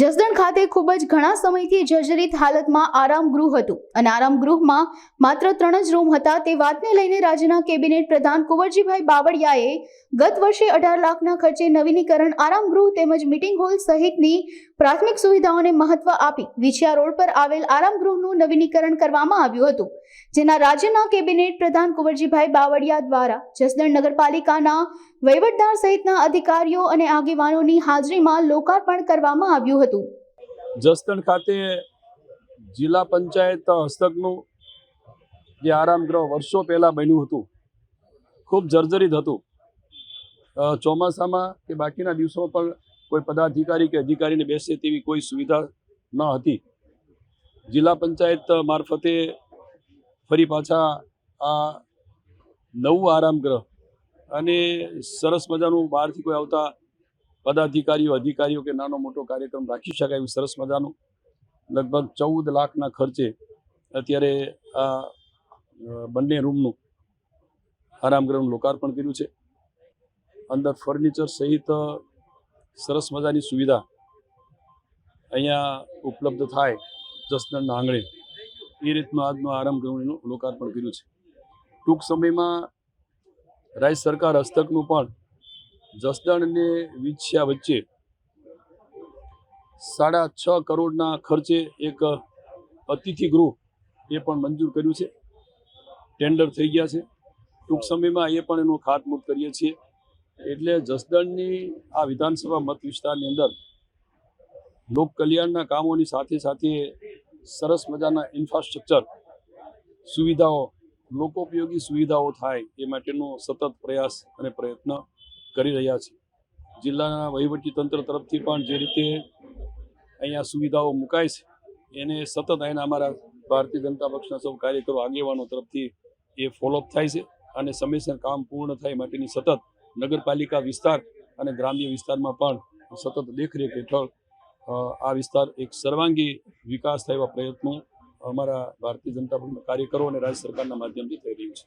જસદણ ખાતે ખૂબ જ ઘણા સમયથી જર્જરિત હાલતમાં આરામ ગૃહ હતું અને આરામ ગૃહમાં માત્ર ત્રણ જ રૂમ હતા. તે વાતને લઈને રાજ્યના કેબિનેટ પ્રધાન કુંવરજીભાઈ બાવળિયાએ ગત વર્ષે અઢાર લાખના ખર્ચે નવીનીકરણ, આરામ ગૃહ તેમજ મીટિંગ હોલ સહિતની પ્રાથમિક સુવિધાઓને મહત્વ આપી, વિછિયા રોડ પર આવેલ આરામ ગૃહનું નવીનીકરણ કરવામાં આવ્યું હતું. જેના રાજ્યના કેબિનેટ પ્રધાન કુંવરજીભાઈ બાવળિયા દ્વારા જસદણ નગરપાલિકાના વહીવટદાર સહિતના અધિકારીઓ અને આગેવાનોની હાજરીમાં લોકાર્પણ કરવામાં આવ્યું હતું. જસદણ ખાતે જિલ્લા પંચાયત હસ્તકનું જે આરામ ગૃહ વર્ષો પહેલાં બન્યું હતું, ખૂબ જર્જરિત હતું. ચોમાસામાં કે બાકીના દિવસોમાં પણ કોઈ પદાધિકારી કે અધિકારીને બેસે તેવી કોઈ સુવિધા ન હતી. જિલ્લા પંચાયત મારફતે ફરી પાછા આ નવું આરામ ગ્રહ અને સરસ મજાનું બહારથી કોઈ આવતા પદાધિકારીઓ, અધિકારીઓ કે નાનો મોટો કાર્યક્રમ રાખી શકાય એવું સરસ મજાનું લગભગ ચૌદ લાખના ખર્ચે અત્યારે આ બંને રૂમનું આરામગૃહનું લોકાર્પણ કર્યું છે. અંદર ફર્નિચર સહિત સરસ મજાની સુવિધા અહીંયા ઉપલબ્ધ થાય જસદણના આંગણે. એ રીતનું આજનું આરામગૃહનું લોકાર્પણ કર્યું છે. ટૂંક સમયમાં રાજ્ય સરકાર હસ્તકનું પણ જસદણ અને વિછ્યા વચ્ચે સાડા છ કરોડના ખર્ચે એક અતિથિ ગૃહ એ પણ મંજૂર કર્યું છે. ટેન્ડર થઈ ગયા છે. ટૂંક સમયમાં એ પણ એનું ખાતમુહૂર્ત કરીએ છીએ. એટલે જસદણની આ વિધાનસભા મત વિસ્તારની અંદર લોક કલ્યાણના કામોની સાથે સાથે સરસ મજાના ઇન્ફ્રાસ્ટ્રક્ચર સુવિધાઓ, લોકોપયોગી સુવિધાઓ થાય એ માટેનો સતત પ્રયાસ અને પ્રયત્ન કરી રહ્યા છે. જિલ્લાના વહીવટી તંત્ર તરફથી પણ જે રીતે અહીંયા સુવિધાઓ મુકાય છે, એને સતત અહીંના અમારા ભારતીય જનતા પક્ષના સૌ કાર્યકરો, આગેવાનો તરફથી એ ફોલોઅપ થાય છે અને સમયસર કામ પૂર્ણ થાય માટેની સતત નગરપાલિકા વિસ્તાર અને ગ્રામ્ય વિસ્તારમાં પણ સતત દેખરેખ હેઠળ આ વિસ્તાર એક સર્વાંગી વિકાસ થાય એવા પ્રયત્નો અમારા ભારતીય જનતા પક્ષના કાર્યકરો અને રાજ્ય સરકારના માધ્યમથી થઈ રહ્યું છે.